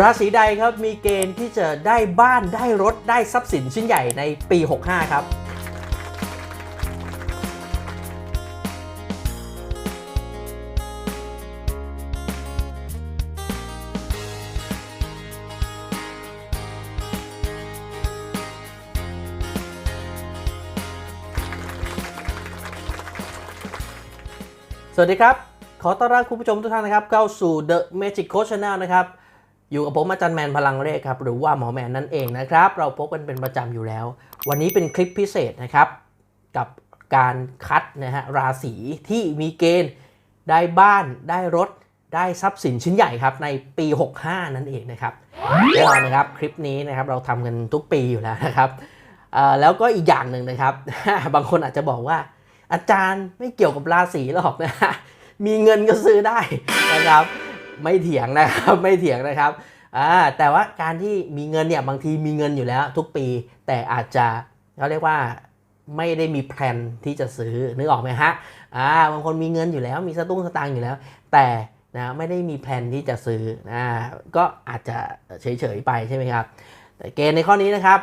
ราศีใดครับมีเกณฑ์ที่จะได้บ้านได้รถได้ทรัพย์สินชิ้นใหญ่ในปี 65 ครับ สวัสดีครับ ขอต้อนรับคุณผู้ชมทุกท่านนะครับ เข้าสู่ The Magic Coach Channel นะครับ อยู่กับผมอาจารย์แมนพลังเลขครับหรือว่าหมอแมนนั่นเองนะครับ เราพบกันเป็นประจำอยู่แล้ว วันนี้เป็นคลิปพิเศษนะครับ กับการคัดนะฮะราศีที่มีเกณฑ์ได้บ้านได้รถได้ทรัพย์สินชิ้นใหญ่ครับในปี 65 นั่นเองนะครับแน่นอนนะครับคลิปนี้นะครับเราทำกันทุกปีอยู่แล้วนะครับแล้วก็อีกอย่างหนึ่งนะครับ บางคนอาจจะบอกว่า อาจารย์ไม่เกี่ยวกับราศีหรอกนะฮะมีเงินก็ซื้อได้นะครับ ไม่เถียงนะครับไม่เถียงนะครับอ่าแต่ว่าการที่มีเงินเนี่ยบางทีมีเงินอยู่แล้วทุกปี แต่อาจจะเขาเรียกว่าไม่ได้มีแพลนที่จะซื้อนึกออกไหมฮะอ่าบางคนมีเงินอยู่แล้วมีสตุ้งสตางค์อยู่แล้ว แต่นะไม่ได้มีแพลนที่จะซื้อนะก็อาจจะเฉยๆไปใช่ไหมครับแต่เกณฑ์ในข้อนี้นะครับ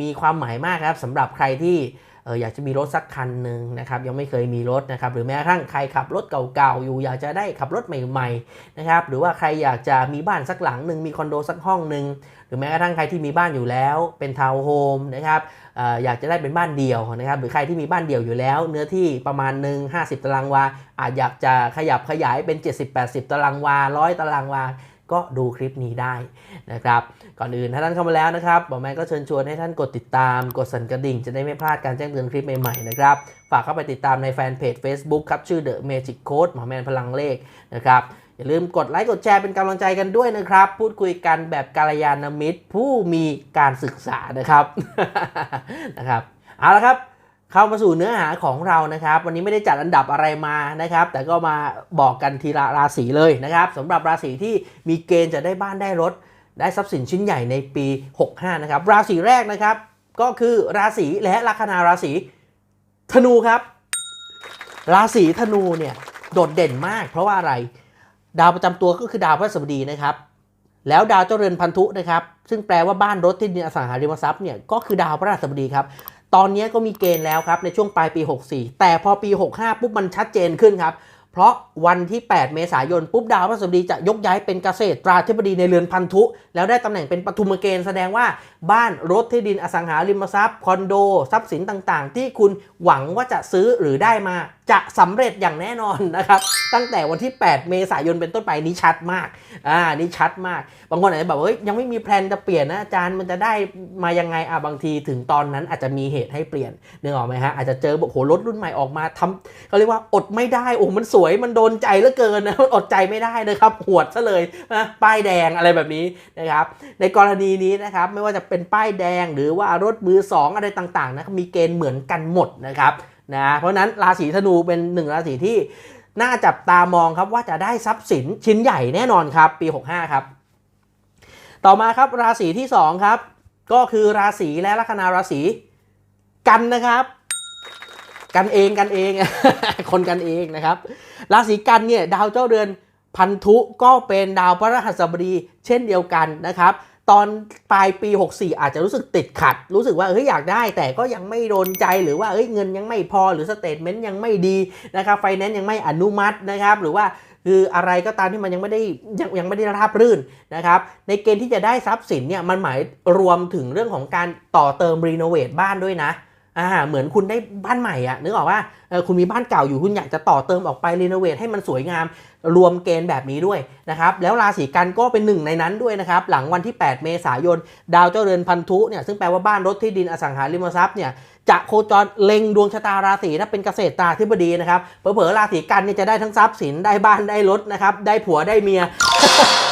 มีความหมายมากครับสำหรับใครที่ เอออยากจะมีรถสักคันหนึ่งนะครับยังไม่เคยมีรถนะครับหรือแม้กระทั่งใครขับรถเก่าๆอยู่ อยากจะได้ขับรถใหม่ๆนะครับหรือว่าใครอยากจะมีบ้านสักหลังหนึ่งมีคอนโดสักห้องหนึ่งหรือแม้กระทั่งใครที่มีบ้านอยู่แล้วเป็นทาวน์โฮมนะครับเอออยากจะได้เป็นบ้านเดี่ยวนะครับหรือใครที่มีบ้านเดี่ยวอยู่แล้ว เนื้อที่ประมาณหนึ่ง50 ตารางวาอาจอยากจะขยับขยายเป็น 70-80 ตารางวา 100 ตารางวา ก็ดูคลิปนี้ได้นะครับก่อนอื่นถ้าท่านเข้ามาแล้วนะครับบอกแม่ก็เชิญชวนให้ท่านกดติดตาม กดสั่นกระดิ่ง จะได้ไม่พลาดการแจ้งเตือนคลิปใหม่ๆนะครับฝากเข้าไปติดตามในแฟนเพจ Facebook ครับชื่อ The Magic Code หมอแมนพลังเลขนะครับอย่าลืมกดไลค์กดแชร์เป็นกำลังใจกันด้วยนะครับ พูดคุยกันแบบกาลยานมิตรผู้มีการศึกษานะครับนะครับเอาละครับ เข้ามาสู่เนื้อหาของเรานะครับ วันนี้ไม่ได้จัดอันดับอะไรมานะครับ แต่ก็มาบอกกันทีละราศีเลยนะครับสำหรับราศีที่มีเกณฑ์จะได้บ้านได้รถ ได้ทรัพย์สินชิ้นใหญ่ในปี 65 นะครับ ราศีแรกนะครับ ก็คือราศีและลัคนาราศีธนูครับ ราศีธนูเนี่ยโดดเด่นมาก เพราะว่าอะไร ดาวประจำตัวก็คือดาวพฤหัสบดีนะครับแล้วดาวเจ้าเรือนพันธุนะครับ ซึ่งแปลว่าบ้านรถที่ดินอสังหาริมทรัพย์เนี่ยก็คือดาวพฤหัสบดีครับ ตอนนี้ก็มีเกณฑ์แล้วครับในช่วงปลายปี 64 แต่พอปี 65 ปุ๊บมันชัดเจนขึ้นครับ เพราะวันที่ 8 เมษายน ปุ๊บดาวพฤหัสบดีจะยกย้ายเป็นเกษตรตราธิบดีในเรือนพันธุ แล้วได้ตำแหน่งเป็นปฐุมเกณฑ์แสดงว่าบ้านรถที่ดินอสังหาริมทรัพย์คอนโด ทรัพย์สินต่างๆ ที่คุณหวังว่าจะซื้อหรือได้มา จะสำเร็จอย่างแน่นอนนะครับ ตั้งแต่วันที่ 8 เมษายนเป็นต้นไปนี้ชัดมากอ่านี่ชัดมาก บางคนอาจจะแบบว่าเฮ้ยยังไม่มีแพลนจะเปลี่ยนนะอาจารย์มันจะได้มายังไงอะบางทีถึงตอนนั้นอาจจะมีเหตุให้เปลี่ยนนึกออกไหมฮะอาจจะเจอบอกโหรถรุ่นใหม่ออกมาทำเขาเรียกว่าอดไม่ได้โอ้มันสวยมันโดนใจเหลือเกินนะมันอดใจไม่ได้นะครับหวดซะเลยนะป้ายแดงอะไรแบบนี้นะครับ ในกรณีนี้นะครับไม่ว่าจะเป็นป้ายแดงหรือว่ารถมือสองอะไรต่างๆนะมีเกณฑ์เหมือนกันหมดนะครับ นะเพราะนั้นราศีธนูเป็นหนึ่งราศีที่น่าจับตามองครับว่าจะได้ทรัพย์สินชิ้นใหญ่แน่นอนครับปี 65 ครับ ต่อมาครับราศีที่ 2 ครับ ก็คือราศีและลัคนาราศีกันนะครับ กันเองกันเอง คนกันเองนะครับ ราศีกันเนี่ยดาวเจ้าเรือนพันธุก็เป็นดาวพระรหัสบดีเช่นเดียวกันนะครับ ตอนปลายปี 64 อาจจะรู้สึกติดขัด รู้สึกว่าเฮ้ยอยากได้ แต่ก็ยังไม่โดนใจหรือว่าเฮ้ยเงินยังไม่พอหรือสเตทเมนต์ยังไม่ดีนะครับไฟแนนซ์ยังไม่อนุมัตินะครับ หรือว่าคืออะไรก็ตามที่มันยังไม่ได้ยังยังไม่ได้ราบรื่นนะครับ ในเกณฑ์ที่จะได้ทรัพย์สินเนี่ยมันหมายรวมถึงเรื่องของการต่อเติมรีโนเวทบ้านด้วยนะ อ่าเหมือนคุณได้บ้านใหม่อะนึกออกว่าเออคุณมีบ้านเก่าอยู่คุณอยากจะต่อเติมออกไปรีโนเวทให้มันสวยงามรวมเกณฑ์แบบนี้ด้วยนะครับแล้วราศีกันก็เป็นหนึ่งในนั้นด้วยนะครับหลังวันที่ 8 เมษายน ดาวเจ้าเรือนพันธุเนี่ยซึ่งแปลว่าบ้านรถที่ดินอสังหาริมทรัพย์เนี่ยจะโคจรเล็งดวงชะตาราศีถ้าเป็นเกษตรตาธิบดีนะครับเผลอๆราศีกันเนี่ยจะได้ทั้งทรัพย์สินได้บ้านได้รถนะครับได้ผัวได้เมีย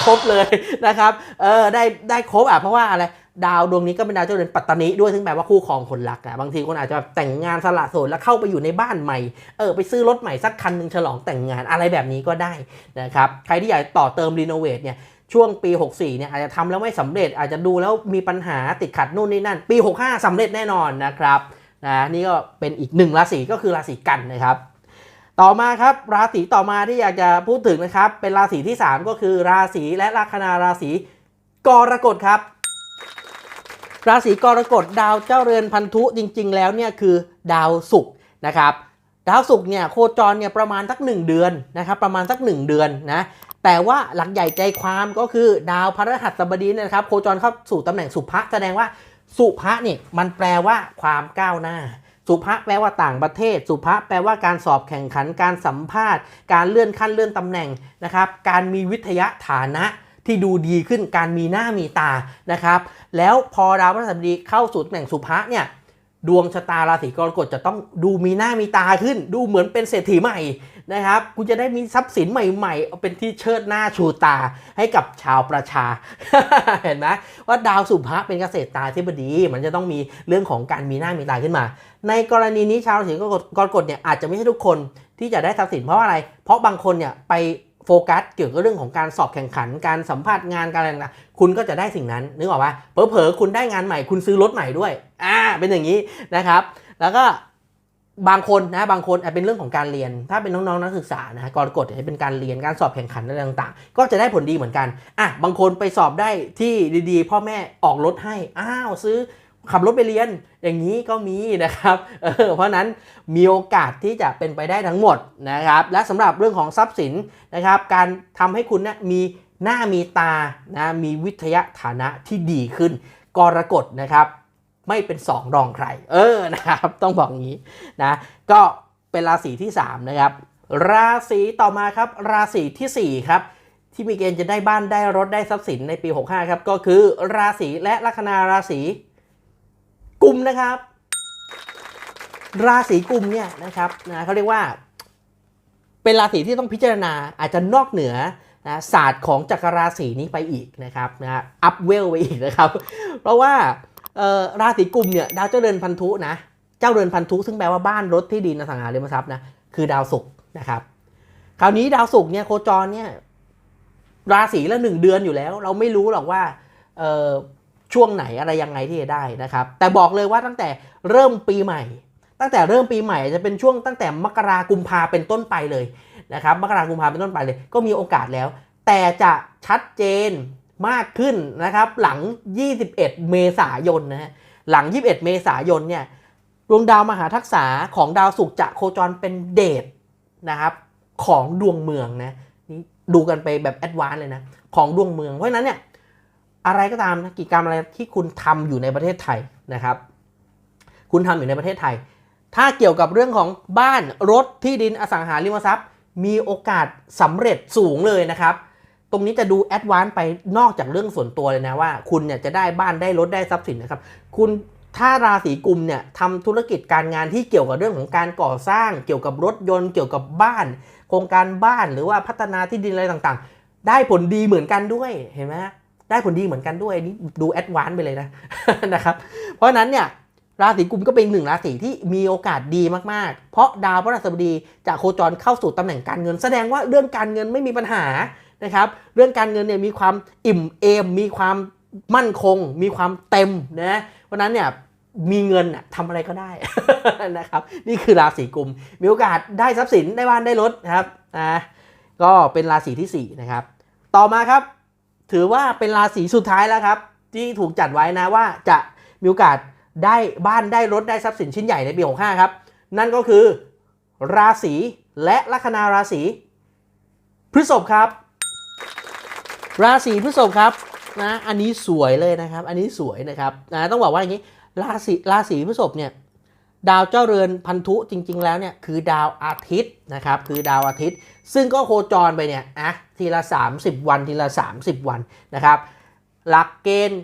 ครบเลยนะครับเออได้ได้ครบอะเพราะว่าอะไร ดาวดวงนี้ก็เป็นดาวเจ้าเรือนปัตตานีด้วยซึ่งแปลว่าคู่ครองคนรักอะบางทีคนอาจจะแต่งงานสละโสดแล้วเข้าไปอยู่ในบ้านใหม่เออไปซื้อรถใหม่สักคันหนึ่งฉลองแต่งงานอะไรแบบนี้ก็ได้นะครับใครที่อยากต่อเติมรีโนเวทเนี่ยช่วงปี 64 เนี่ยอาจจะทำแล้วไม่สำเร็จอาจจะดูแล้วมีปัญหาติดขัดนู่นนี่นั่น ปี 65สำเร็จแน่นอนนะครับนะนี่ก็เป็นอีกหนึ่งราศีก็คือราศีกันนะครับ ต่อมาครับราศีต่อมาที่อยากจะพูดถึงนะครับ เป็นราศีที่ 3 ก็คือราศีและลัคนาราศีกรกฎครับ ราศีกรกฎดาวเจ้าเรือนพันธุจริง ๆ แล้วเนี่ยคือดาวศุกร์นะครับดาวศุกร์เนี่ยโคจรเนี่ยประมาณสัก 1 เดือนนะครับประมาณสัก 1 เดือนนะแต่ว่าหลักใหญ่ใจความก็คือดาวพฤหัสบดีนยนะครับโคจรเข้าสู่ตำแหน่งสุภะแสดงว่าสุภะเนี่ยมันแปลว่าความก้าวหน้า สุภะแปลว่าต่างประเทศ สุภะแปลว่าการสอบแข่งขันการสัมภาษณ์ การเลื่อนขั้นเลื่อนตำแหน่งนะครับการมีวิทยาฐานะ ที่ดูดีขึ้นการมีหน้ามีตานะครับ แล้วพอดาวพฤหัสบดีเข้าสู่ตำแหน่งสุภะเนี่ยดวงชะตาราศีกรกฎจะต้องดูมีหน้ามีตาขึ้น ดูเหมือนเป็นเศรษฐีใหม่นะครับคุณจะได้มีทรัพย์สินใหม่ๆเอาเป็นที่เชิดหน้าชูตาให้กับชาวประชา เห็นไหมว่าดาวสุภะเป็นเกษตรตาธิบดี มันจะต้องมีเรื่องของการมีหน้ามีตาขึ้นมา ในกรณีนี้ชาวราศีกรกฎกรกฎเนี่ยอาจจะไม่ใช่ทุกคนที่จะได้ทรัพย์สินเพราะอะไร เพราะบางคนเนี่ยไป โฟกัสเกี่ยวกับเรื่องของการสอบแข่งขัน การสัมภาษณ์งานการอะไรต่างๆคุณก็จะได้สิ่งนั้นนึกออกปะเผลอๆคุณได้งานใหม่ คุณซื้อรถใหม่ด้วย อ่า เป็นอย่างนี้นะครับ แล้วก็บางคนนะบางคนอาจเป็นเรื่องของการเรียน ถ้าเป็นน้องๆนักศึกษานะกรกฎจะเป็นการเรียนการสอบแข่งขันอะไรต่างๆ ก็จะได้ผลดีเหมือนกันอะบางคนไปสอบได้ที่ดีๆ พ่อแม่ออกรถให้อ้าวซื้อ ขับรถไปเรียนอย่างนี้ก็มีนะครับเออเพราะนั้นมีโอกาสที่จะเป็นไปได้ทั้งหมดนะครับและสำหรับเรื่องของทรัพย์สินนะครับ การทำให้คุณเนี่ยมีหน้ามีตานะมีวิทยาฐานะที่ดีขึ้น กรกฎนะครับ ไม่เป็นสองรองใคร เออนะครับ ต้องบอกงี้นะก็เป็นราศีที่ 3 นะครับ ราศีต่อมาครับ ราศีทีสี่4 ครับที่มีเกณฑ์จะได้บ้านได้รถได้ทรัพย์สินในปี 65 ครับ ก็คือราศีและลัคนาราศี กลุ่มนะครับ ราศีกลุ่มเนี่ยนะครับนะเขาเรียกว่า เป็นราศีที่ต้องพิจารณาอาจจะนอกเหนือนะศาสตร์ของจักรราศีนี้ไปอีกนะครับนะอัพเวลไปอีกนะครับ เพราะว่าราศีกุมเนี่ยดาวเจ้าเรือนพันธุนะเจ้าเรือนพันธุซึ่งแปลว่าบ้านรถที่ดินอสังหาริมทรัพย์นะคือดาวศุกร์นะครับ คราวนี้ดาวศุกร์เนี่ยโคจรเนี่ยราศีละหนึ่งเดือนอยู่แล้ว เราไม่รู้หรอกว่า ช่วงไหนอะไรยังไงที่จะได้นะครับ แต่บอกเลยว่าตั้งแต่เริ่มปีใหม่ ตั้งแต่เริ่มปีใหม่จะเป็นช่วงตั้งแต่มกรากุมภาเป็นต้นไปเลยนะครับมกรากุมภาเป็นต้นไปเลย ก็มีโอกาสแล้ว แต่จะชัดเจนมากขึ้นนะครับ หลัง 21 เมษายนนะฮะหลัง 21 เมษายนเนี่ยดวงดาวมหาทักษะของดาวศุกร์จะโคจรเป็นเดทนะครับ ของดวงเมืองนะนี่ดูกันไปแบบแอดวานซ์เลยนะ ของดวงเมืองเพราะฉะนั้นเนี่ย อะไรก็ตามนะกิจกรรมอะไรที่คุณทำอยู่ในประเทศไทยนะครับ คุณทำอยู่ในประเทศไทย ถ้าเกี่ยวกับเรื่องของบ้านรถที่ดินอสังหาริมทรัพย์ มีโอกาสสำเร็จสูงเลยนะครับ ตรงนี้จะดูแอดวานซ์ไปนอกจากเรื่องส่วนตัวเลยนะว่า คุณเนี่ยจะได้บ้านได้รถได้ทรัพย์สินนะครับ คุณถ้าราศีกุมเนี่ยทำธุรกิจการงานที่เกี่ยวกับเรื่องของการก่อสร้าง เกี่ยวกับรถยนต์เกี่ยวกับบ้าน โครงการบ้านหรือว่าพัฒนาที่ดินอะไรต่างๆ ได้ผลดีเหมือนกันด้วยเห็นไหม ได้ผลดีเหมือนกันด้วยนี่ดูแอดวานซ์ไปเลยนะนะครับ เพราะนั้นเนี่ยราศีกุมก็เป็นหนึ่งราศีที่มีโอกาสดีมากๆ เพราะดาวพฤหัสบดีจะโคจรเข้าสู่ตำแหน่งการเงิน แสดงว่าเรื่องการเงินไม่มีปัญหานะครับ เรื่องการเงินเนี่ยมีความอิ่มเอม มีความมั่นคง มีความเต็มนะเพราะนั้นเนี่ยมีเงินน่ะทำอะไรก็ได้นะครับนี่คือราศีกุม มีโอกาสได้ทรัพย์สินได้บ้านได้รถนะครับนะก็เป็นราศีที่สี่นะครับต่อมาครับ ถือว่าเป็นราศีสุดท้ายแล้วครับ ที่ถูกจัดไว้นะว่าจะมีโอกาสได้บ้านได้รถได้ทรัพย์สินชิ้นใหญ่ในปี65ครับ นั่นก็คือ ราศีและลัคนาราศีพฤษภครับ ราศีพฤษภครับนะอันนี้สวยเลยนะครับ อันนี้สวยนะครับนะต้องบอกว่าอย่างนี้ราศีราศีพฤษภเนี่ย ดาวเจ้าเรือนพันธุจริง ๆ แล้วเนี่ยคือดาวอาทิตย์นะครับคือดาวอาทิตย์ ซึ่งก็โคจรไปเนี่ยอะทีละ 30 วันทีละ 30 วันนะครับ หลักเกณฑ์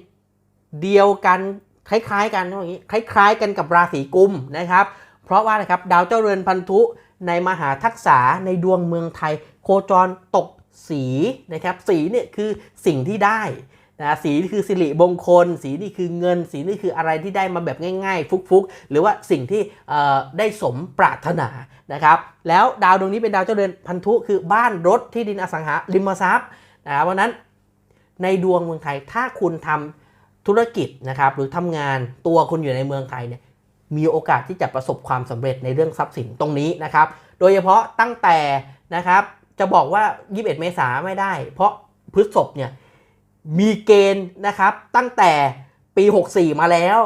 เดียวกันคล้ายๆ กันต้องอย่างนี้คล้าย ๆ กันกับราศีกุมนะครับ เพราะว่านะครับดาวเจ้าเรือนพันธุในมหาทักษะในดวงเมืองไทย โคจรตกสีนะครับสีเนี่ยคือสิ่งที่ได้ นะสีนี่คือสิริมงคล สีนี่คือเงิน สีนี่คืออะไรที่ได้มาแบบง่าย ๆ ฟุกๆ หรือว่าสิ่งที่ได้สมปรารถนานะครับแล้วดาวดวงนี้เป็นดาวเจ้าเรือนพันธุคือบ้านรถที่ดินอสังหาริมทรัพย์นะครับเพราะนั้นในดวงเมืองไทยถ้าคุณทำธุรกิจนะครับหรือทำงานตัวคุณอยู่ในเมืองไทยเนี่ยมีโอกาสที่จะประสบความสำเร็จในเรื่องทรัพย์สินตรงนี้นะครับโดยเฉพาะตั้งแต่นะครับจะบอกว่า 21 เมษาไม่ได้ เพราะพฤษภเนี่ย มีเกณฑ์นะครับตั้งแต่ปี 64 มาแล้ว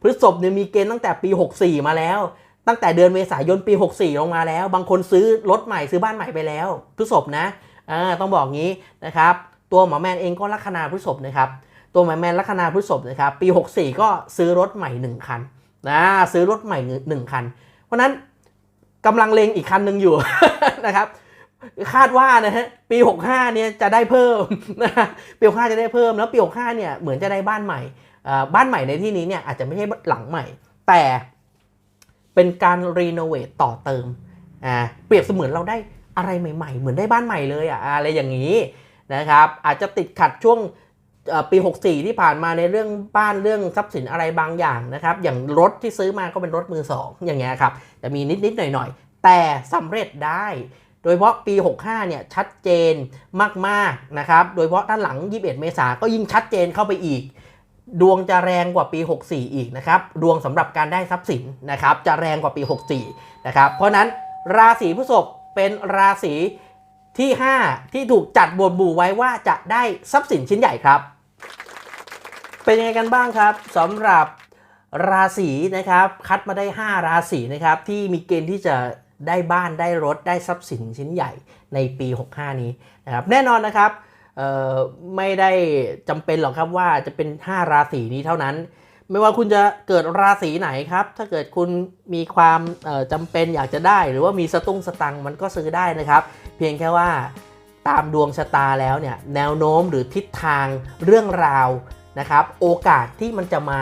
พฤษภเนี่ยมีเกณฑ์ตั้งแต่ปี 64 มาแล้ว ตั้งแต่เดือนเมษายนปี 64 ลงมาแล้ว บางคนซื้อรถใหม่ซื้อบ้านใหม่ไปแล้วพฤษภนะต้องบอกงี้นะครับตัวหมอแมนเองก็ลัคนาพฤษภนะครับตัวหมอแมนลัคนาพฤษภนะครับปี 64 ก็ซื้อรถใหม่ 1 คันนะซื้อรถใหม่ 1 คัน เพราะฉะนั้นกำลังเลงอีกคันหนึ่งอยู่นะครับ คาดว่านะฮะปี 65เนี่ยจะได้เพิ่มนะปี65จะได้เพิ่มแล้วปี65เนี่ยเหมือนจะได้บ้านใหม่บ้านใหม่ในที่นี้เนี่ยอาจจะไม่ใช่หลังใหม่ แต่เป็นการรีโนเวทต่อเติมอ่าเปรียบเสมือนเราได้อะไรใหม่ ๆ เหมือนได้บ้านใหม่เลยอะอะไรอย่างนี้นะครับอาจจะติดขัดช่วงปี 64 ที่ผ่านมาในเรื่องบ้านเรื่องทรัพย์สินอะไรบางอย่างนะครับอย่างรถที่ซื้อมาก็เป็นรถมือสองอย่างเงี้ยครับจะมีนิดๆหน่อยๆ แต่สำเร็จได้ โดยเฉพาะปี 65 เนี่ยชัดเจนมากๆนะครับ โดยเฉพาะด้านหลัง 21 เมษาก็ยิ่งชัดเจนเข้าไปอีก ดวงจะแรงกว่าปี 64 อีกนะครับ ดวงสำหรับการได้ทรัพย์สินนะครับ จะแรงกว่าปี 64 นะครับ เพราะนั้นราศีพฤษภเป็นราศีที่ 5 ที่ถูกจัดบวบูไว้ว่าจะได้ทรัพย์สินชิ้นใหญ่ครับ เป็นยังไงกันบ้างครับสำหรับราศีนะครับ คัดมาได้ 5 ราศีนะครับที่มีเกณฑ์ที่จะ ได้บ้านได้รถได้ทรัพย์สินชิ้นใหญ่ในปี 65 นี้นะครับแน่นอนนะครับไม่ได้จำเป็นหรอกครับว่าจะเป็น 5 ราศีนี้เท่านั้น ไม่ว่าคุณจะเกิดราศีไหนครับ ถ้าเกิดคุณมีความจำเป็นอยากจะได้ หรือว่ามีสตุ้งสตังมันก็ซื้อได้นะครับ เพียงแค่ว่าตามดวงชะตาแล้วเนี่ยแนวโน้มหรือทิศทางเรื่องราวนะครับ โอกาสที่มันจะมา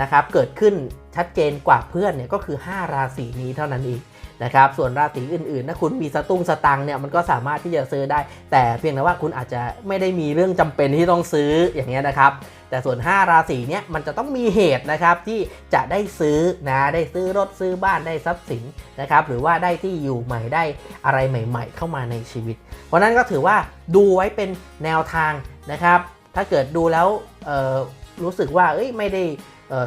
นะครับเกิดขึ้นชัดเจนกว่าเพื่อนเนี่ยก็คือ 5 ราศีนี้เท่านั้นเองนะครับส่วนราศีอื่นๆถ้าคุณมีสตุ้งสตังเนี่ยมันก็สามารถที่จะซื้อได้ แต่เพียงแต่ว่าคุณอาจจะไม่ได้มีเรื่องจำเป็นที่ต้องซื้ออย่างเงี้ยนะครับ แต่ส่วน 5 ราศีเนี่ยมันจะต้องมีเหตุนะครับที่จะได้ซื้อนะได้ซื้อรถซื้อบ้านได้ทรัพย์สินนะครับหรือว่าได้ที่อยู่ใหม่ได้อะไรใหม่ ๆ เข้ามาในชีวิต เพราะนั้นก็ถือว่าดูไว้เป็นแนวทางนะครับ ถ้าเกิดดูแล้วรู้สึกว่าเอ้ยไม่ได้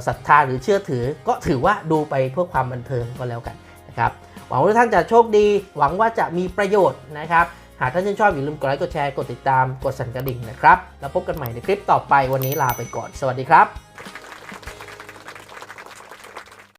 ศรัทธาหรือเชื่อถือ ก็ถือว่าดูไปเพื่อความบันเทิงก็แล้วกันนะครับหวังว่าทุกท่านจะโชคดี หวังว่าจะมีประโยชน์นะครับหากท่านชื่นชอบอย่าลืมกดไลค์กดแชร์กดติดตามกดสั่นกระดิ่งนะครับ แล้วพบกันใหม่ในคลิปต่อไปวันนี้ลาไปก่อน สวัสดีครับ